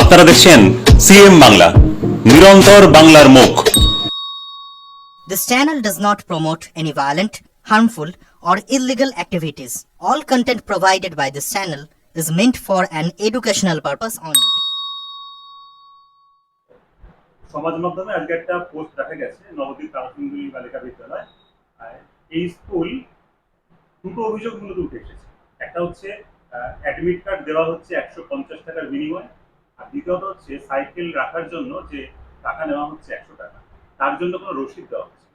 আপনারা দেখছেন সিএম বাংলা নিরন্তর বাংলার মুখ This channel does not promote any violent, harmful, or illegal activities. All content provided by this channel is meant for an educational purpose only. সমাজ মাধ্যমে আজকে একটা পোস্ট দেখা গেছে নবদ্বীপ তারাসুন্দরী বালিকা বিদ্যালয় এই স্কুল দুটো অভিযোগ মূলত উঠে এসেছে একটা হচ্ছে অ্যাডমিট কার্ড দেওয়া হচ্ছে একশো পঞ্চাশ টাকার বিনিময়ে দ্বিতীয়ত হচ্ছে সাইকেল রাখার জন্য যে টাকা নেওয়া হচ্ছে একশো টাকা, তার জন্য কোনো রসিদ দেওয়া হচ্ছে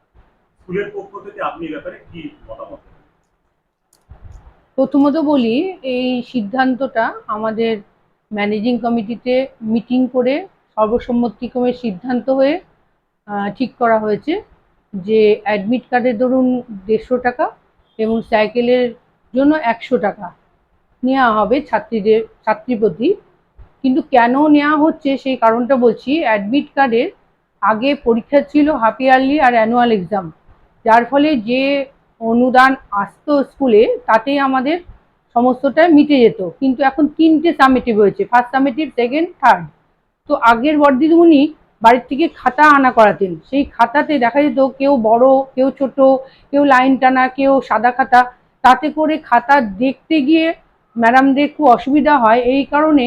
স্কুলের পক্ষ থেকে আপনি ব্যাপারে কি মতামত প্রথমত বলি, এই সিদ্ধান্তটা আমাদের ম্যানেজিং কমিটিতে মিটিং করে সর্বসম্মতিক্রমে সিদ্ধান্ত হয়ে ঠিক করা হয়েছে যে অ্যাডমিট কার্ডের ধরুন দেড়শো টাকা এবং সাইকেলের জন্য একশো টাকা নেওয়া হবে ছাত্রীদের, ছাত্রী প্রতি। কিন্তু কেন নেওয়া হচ্ছে সেই কারণটা বলছি। অ্যাডমিট কার্ডের আগে পরীক্ষা ছিল হাফ ইয়ারলি আর অ্যানুয়াল এক্সাম যার ফলে যে অনুদান আসতো স্কুলে তাতেই আমাদের সমস্তটা মিটে যেত। কিন্তু এখন তিনটে সামেটিভ হয়েছে। ফার্স্ট সামেটিভ সেকেন্ড থার্ড তো আগের বর্দিদিমণি বাড়ির থেকে খাতা আনা করাতেন। সেই খাতাতে দেখা যেত কেউ বড়, কেউ ছোট, কেউ লাইন টানা, কেউ সাদা খাতা। তাতে করে খাতা দেখতে গিয়ে ম্যাডামদের খুব অসুবিধা হয়। এই কারণে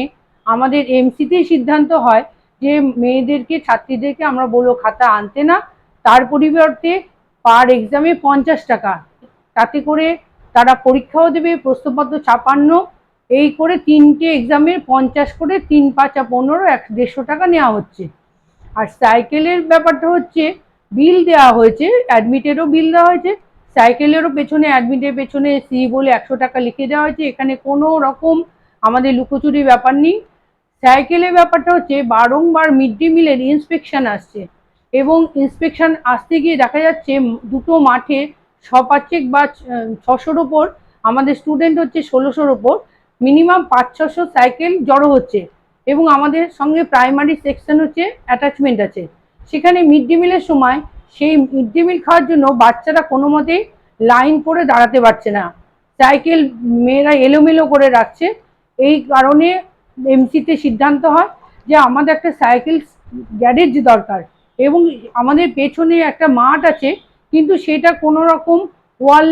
আমাদের এমসিতেই সিদ্ধান্ত হয় যে মেয়েদেরকে, ছাত্রীদেরকে আমরা বলব খাতা আনতে না। তার পরিবর্তে পার এক্সামে পঞ্চাশ টাকা তাতে করে তারা পরীক্ষাও দেবে, প্রশ্নপত্র ছাপান্ন এই করে তিনটে এক্সামে পঞ্চাশ করে তিন পাঁচা পনেরো এক দেড়শো টাকা নেওয়া হচ্ছে। আর সাইকেলের ব্যাপারটা হচ্ছে, বিল দেওয়া হয়েছে অ্যাডমিটেরও বিল দেওয়া হয়েছে। সাইকেলেরও পেছনে অ্যাডমিটের পেছনে সি বলে একশো টাকা লিখে দেওয়া হয়েছে। এখানে কোনো রকম আমাদের লুকোচুরি ব্যাপার নেই। সাইকেলের ব্যাপারটা হচ্ছে বারংবার মিড ডে মিলের ইন্সপেকশন আসছে এবং ইন্সপেকশন আসতে গিয়ে দেখা যাচ্ছে দুটো মাঠে সপাচেক বা ছশোর ওপর আমাদের স্টুডেন্ট হচ্ছে ষোলোশোর ওপর মিনিমাম পাঁচ, ছশো সাইকেল জড়ো হচ্ছে এবং আমাদের সঙ্গে প্রাইমারি সেকশন হচ্ছে অ্যাটাচমেন্ট আছে। সেখানে মিড ডে মিলের সময় সেই মিড ডে মিল খাওয়ার জন্য বাচ্চারা কোনো মতেই লাইন করে দাঁড়াতে পারছে না। সাইকেল মেয়েরা এলোমেলো করে রাখছে। এই কারণে এমসিতে সিদ্ধান্ত হয় যে আমাদের একটা সাইকেল গ্যারেজ দরকার এবং আমাদের পেছনে একটা মাঠ আছে, কিন্তু সেটা কোনো রকম ওয়াল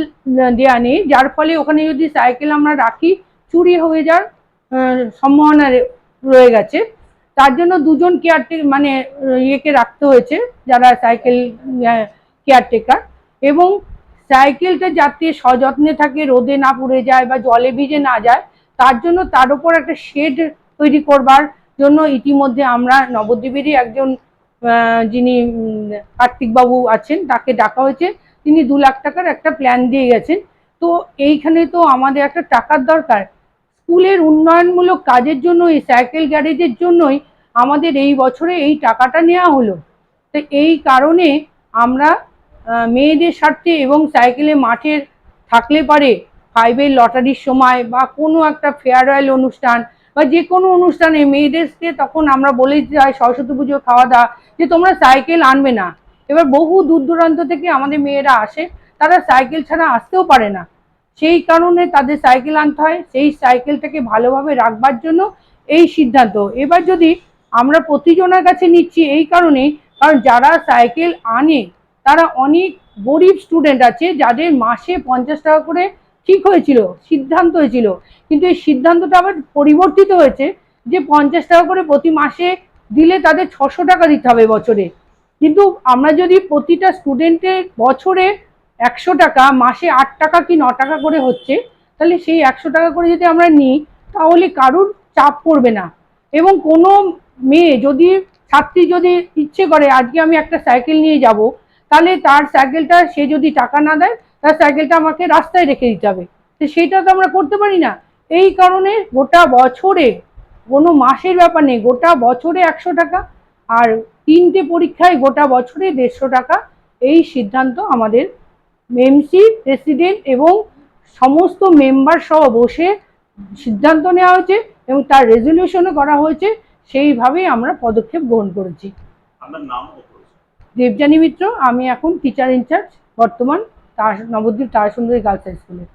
দেওয়া নেই। যার ফলে ওখানে যদি সাইকেল আমরা রাখি, চুরি হয়ে যাওয়ার সম্ভাবনা রয়ে গেছে। তার জন্য দুজন কেয়ারটেক মানে ইয়েকে রাখতে হয়েছে, যারা সাইকেল কেয়ারটেকার এবং সাইকেলটা যাতে সযত্নে থাকে, রোদে না পড়ে যায় বা জলে ভিজে না যায় তার জন্য তার উপর একটা শেড তৈরি করবার জন্য ইতিমধ্যে আমরা নবদ্বীপেরই একজন যিনি কার্তিকবাবু আছেন, তাকে ডাকা হয়েছে। তিনি দু লাখ টাকার একটা প্ল্যান দিয়ে গেছেন। তো এইখানে তো আমাদের একটা টাকার দরকার। স্কুলের উন্নয়নমূলক কাজের জন্য, এই সাইকেল গ্যারেজের জন্যই আমাদের এই বছরে এই টাকাটা নেওয়া হলো। তো এই কারণে আমরা মেয়েদের স্বার্থে এবং সাইকেলে মাঠের থাকলে পারে ফাইভের লটারির সময় বা কোনো একটা ফেয়ারওয়েল অনুষ্ঠান বা যে কোনো অনুষ্ঠানে মেয়েদেরকে তখন আমরা বলে হয় সরস্বতী পুজো খাওয়া দাওয়া যে তোমরা সাইকেল আনবে না। এবার বহু দূর দূরান্ত থেকে আমাদের মেয়েরা আসে, তারা সাইকেল ছাড়া আসতেও পারে না। সেই কারণে তাদের সাইকেল আনতে হয়, সেই সাইকেলটাকে ভালোভাবে রাখবার জন্য এই সিদ্ধান্ত। এবার যদি আমরা প্রতিজনের কাছে নিচ্ছি এই কারণেই কারণ যারা সাইকেল আনে, তারা অনেক গরিব স্টুডেন্ট আছে, যাদের মাসে পঞ্চাশ টাকা করে ঠিক হয়েছিল, সিদ্ধান্ত হয়েছিল। কিন্তু এই সিদ্ধান্তটা আবার পরিবর্তিত হয়েছে যে পঞ্চাশ টাকা করে প্রতি মাসে দিলে তাদের ছশো টাকা দিতে হবে বছরে। কিন্তু আমরা যদি প্রতিটা স্টুডেন্টের বছরে একশো টাকা, মাসে আট টাকা কি ন টাকা করে হচ্ছে, তাহলে সেই একশো টাকা করে যদি আমরা নিই, তাহলে কারুর চাপ পড়বে না। এবং কোনো মেয়ে যদি, ছাত্রী যদি ইচ্ছে করে, আজকে আমি একটা সাইকেল নিয়ে যাব, তাহলে তার সাইকেলটা সে যদি টাকা না দেয় তার সাইকেলটা আমাকে রাস্তায় রেখে দিতে হবে। তো সেটা তো আমরা করতে পারি না। এই কারণে গোটা বছরে কোনো মাসের ব্যাপার নেই গোটা বছরে একশো টাকা আর তিনটে পরীক্ষায় গোটা বছরে দেড়শো টাকা। এই সিদ্ধান্ত আমাদের এমসি প্রেসিডেন্ট এবং সমস্ত মেম্বার সহ বসে সিদ্ধান্ত নেওয়া হয়েছে এবং তার রেজলিউশনও করা হয়েছে। সেইভাবেই আমরা পদক্ষেপ গ্রহণ করেছি। দেবযানী মিত্র আমি এখন টিচার ইনচার্জ বর্তমান নবদ্বীপ তারাসুন্দরী গার্লস হাই স্কুলে